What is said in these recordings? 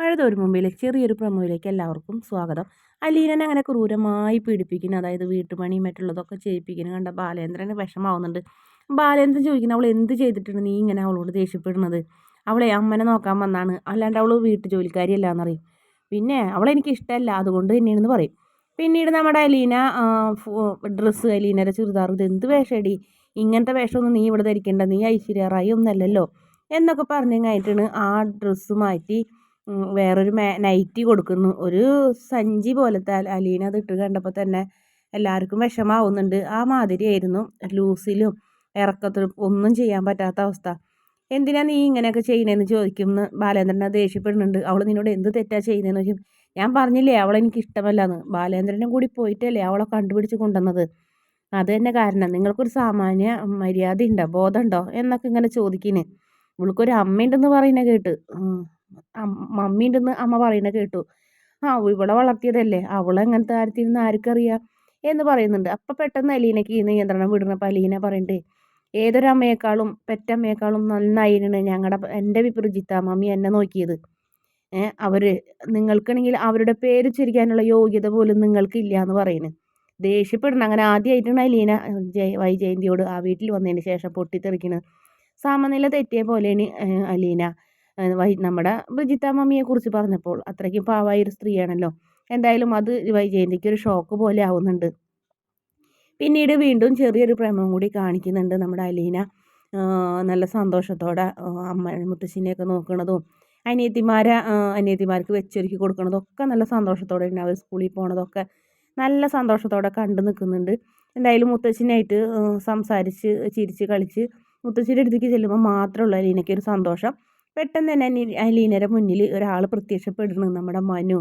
പഴതൊരു മുമ്പിലെ ചെറിയൊരു പ്രമോയിലേക്ക് എല്ലാവർക്കും സ്വാഗതം. അലീനനെ അങ്ങനെ ക്രൂരമായി പീഡിപ്പിക്കുന്നു അതായത് വീട്ടുപണി മറ്റുള്ളതൊക്കെ ചെയ്യിപ്പിക്കുന്നു. കണ്ട ബാലേന്ദ്രന് വിഷമാവുന്നുണ്ട്. ബാലേന്ദ്രൻ ചോദിക്കുന്നു അവൾ എന്ത് ചെയ്തിട്ടുണ്ട്? നീ ഇങ്ങനെ അവളോട് ദേഷ്യപ്പെടുന്നത്? അവളെ അമ്മനെ നോക്കാൻ വന്നാണ്. അല്ലാണ്ട് അവൾ വീട്ടു ജോലിക്കാരിയല്ല എന്നറിയും പിന്നെ അവളെനിക്ക് ഇഷ്ടമല്ല അതുകൊണ്ട് തന്നെയാണെന്ന് പറയും. പിന്നീട് നമ്മുടെ അലീന ഡ്രസ്സ് അലീനയുടെ ചുരിദാർ ഇത് എന്ത് വേഷമടി ഇങ്ങനത്തെ വേഷമൊന്നും നീ ഇവിടെ ധരിക്കേണ്ട. നീ ഐശ്വര്യ റായി ഒന്നല്ലല്ലോ? എന്നൊക്കെ പറഞ്ഞു കഴിഞ്ഞിട്ടാണ് ആ ഡ്രസ്സ് മാറ്റി വേറൊരു നൈറ്റി കൊടുക്കുന്നു. ഒരു സഞ്ചി പോലത്തെ അലീന അത് ഇട്ട് കണ്ടപ്പോൾ തന്നെ എല്ലാവർക്കും വിഷമാവുന്നുണ്ട്. ആ മാതിരിയായിരുന്നു ലൂസിലും ഇറക്കത്തിലും ഒന്നും ചെയ്യാൻ പറ്റാത്ത അവസ്ഥ. എന്തിനാ നീ ഇങ്ങനെയൊക്കെ ചെയ്യണേന്ന് ചോദിക്കുമെന്ന് ബാലേന്ദ്രനെ ദേഷ്യപ്പെടുന്നുണ്ട്. അവൾ നിന്നോട് എന്ത് തെറ്റാ ചെയ്യുന്നതെന്ന് ചോദിക്കും. ഞാൻ പറഞ്ഞില്ലേ അവളെ എനിക്ക് ഇഷ്ടമല്ലാന്ന്. ബാലേന്ദ്രനും കൂടി പോയിട്ടല്ലേ അവളെ കണ്ടുപിടിച്ച് കൊണ്ടുവന്നത്. അത് തന്നെ കാരണം. നിങ്ങൾക്കൊരു സാമാന്യ മര്യാദ ഉണ്ടോ ബോധമുണ്ടോ? എന്നൊക്കെ ഇങ്ങനെ ചോദിക്കുന്നേ ഇവൾക്കൊരു അമ്മയുണ്ടെന്ന് പറയുന്നത് കേട്ട്. മമ്മിയുണ്ടെന്ന് അമ്മ പറയുന്നത് കേട്ടു. ആ ഇവിടെ വളർത്തിയതല്ലേ? അവളെ അവളെങ്ങനത്തെ കാര്യത്തിരുന്ന് ആർക്കറിയാം? എന്ന് പറയുന്നുണ്ട്. അപ്പം പെട്ടെന്ന് അലീനയ്ക്ക് ഈ നിയന്ത്രണം വിടുന്നപ്പോൾ അലീന പറയണ്ടേ ഏതൊരമ്മയേക്കാളും പെറ്റമ്മയേക്കാളും നന്നായിരുന്നു ഞങ്ങളുടെ എന്റെ വിപ്രജിത്ത മമ്മി എന്നെ നോക്കിയത്. അവർ നിങ്ങൾക്കാണെങ്കിൽ അവരുടെ പേര് ചിരിക്കാനുള്ള യോഗ്യത പോലും നിങ്ങൾക്കില്ല എന്ന് പറയുന്നു ദേഷ്യപ്പെടണം അങ്ങനെ ആദ്യമായിട്ടാണ് അലീന ജയ വൈജയന്തിയോട് ആ വീട്ടിൽ വന്നതിന് ശേഷം പൊട്ടിത്തെറിക്കുന്നത് സമനില തെറ്റിയ പോലെയാണ് അലീന. നമ്മുടെ ബ്രിജിത്ത കുറിച്ച് പറഞ്ഞപ്പോൾ അത്രയ്ക്കും പാവായ ഒരു സ്ത്രീയാണല്ലോ. എന്തായാലും അത് വൈജയന്തിക്ക് ഒരു ഷോക്ക് പോലെ ആവുന്നുണ്ട്. പിന്നീട് വീണ്ടും ചെറിയൊരു പ്രേമം കൂടി കാണിക്കുന്നുണ്ട് നമ്മുടെ അലീന. നല്ല സന്തോഷത്തോടെ അമ്മ മുത്തശ്ശിനെയൊക്കെ നോക്കണതും അനിയത്തിമാരെ അനിയത്തിമാർക്ക് വെച്ചൊരുക്കി കൊടുക്കണതും ഒക്കെ നല്ല സന്തോഷത്തോടെ തന്നെ അവർ സ്കൂളിൽ പോണതൊക്കെ നല്ല സന്തോഷത്തോടെ കണ്ടു നിൽക്കുന്നുണ്ട്. എന്തായാലും മുത്തശ്ശിനായിട്ട് സംസാരിച്ച് ചിരിച്ച് കളിച്ച് മുത്തശ്ശിയുടെ അടുത്തേക്ക് ചെല്ലുമ്പോൾ മാത്രമുള്ള അലീനയ്ക്ക് ഒരു സന്തോഷം. പെട്ടെന്ന് തന്നെ അലീനയുടെ മുന്നിൽ ഒരാൾ പ്രത്യക്ഷപ്പെടുന്നു നമ്മുടെ മനു.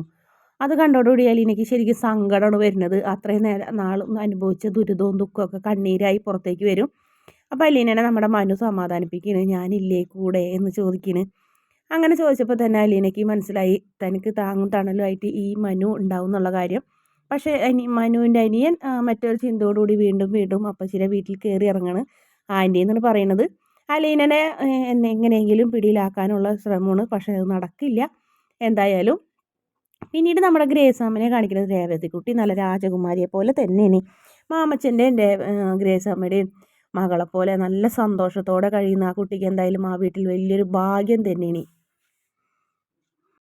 അത് കണ്ടോടുകൂടി അലീനയ്ക്ക് ശരിക്കും സങ്കടമാണ് വരുന്നത്. അത്രയും നേരം നാളും അനുഭവിച്ച ദുരിതവും ദുഃഖമൊക്കെ കണ്ണീരായി പുറത്തേക്ക് വരും. അപ്പോൾ അലീനനെ നമ്മുടെ മനു സമാധാനിപ്പിക്കുന്നു ഞാനില്ലേ കൂടെ? എന്ന് ചോദിക്കുന്നു അങ്ങനെ ചോദിച്ചപ്പോൾ തന്നെ അലീനയ്ക്ക് മനസ്സിലായി തനിക്ക് താങ്ങും തണലുമായിട്ട് ഈ മനു ഉണ്ടാവും എന്നുള്ള കാര്യം. പക്ഷേ അനി മനുവിന്റെ അനിയൻ മറ്റൊരു ചിന്തയോടുകൂടി വീണ്ടും വീണ്ടും അപ്പച്ചിയുടെ വീട്ടിൽ കയറി ഇറങ്ങണം. ആന്റി എന്നാണ് പറയുന്നത്. അലീനനെ എന്നെ എങ്ങനെയെങ്കിലും പിടിയിലാക്കാനുള്ള ശ്രമമാണ്. പക്ഷേ അത് നടക്കില്ല. എന്തായാലും പിന്നീട് നമ്മുടെ ഗ്രേസാമ്മനെ കാണിക്കുന്നത് രേവതിക്കുട്ടി. നല്ല രാജകുമാരിയെ പോലെ തന്നെ ഇനി മാമച്ചന്റെയും ഗ്രേസാമ്മയുടെയും മകളെപ്പോലെ പോലെ നല്ല സന്തോഷത്തോടെ കഴിയുന്ന ആ കുട്ടിക്ക് എന്തായാലും ആ വീട്ടിൽ വലിയൊരു ഭാഗ്യം തന്നെയാണ്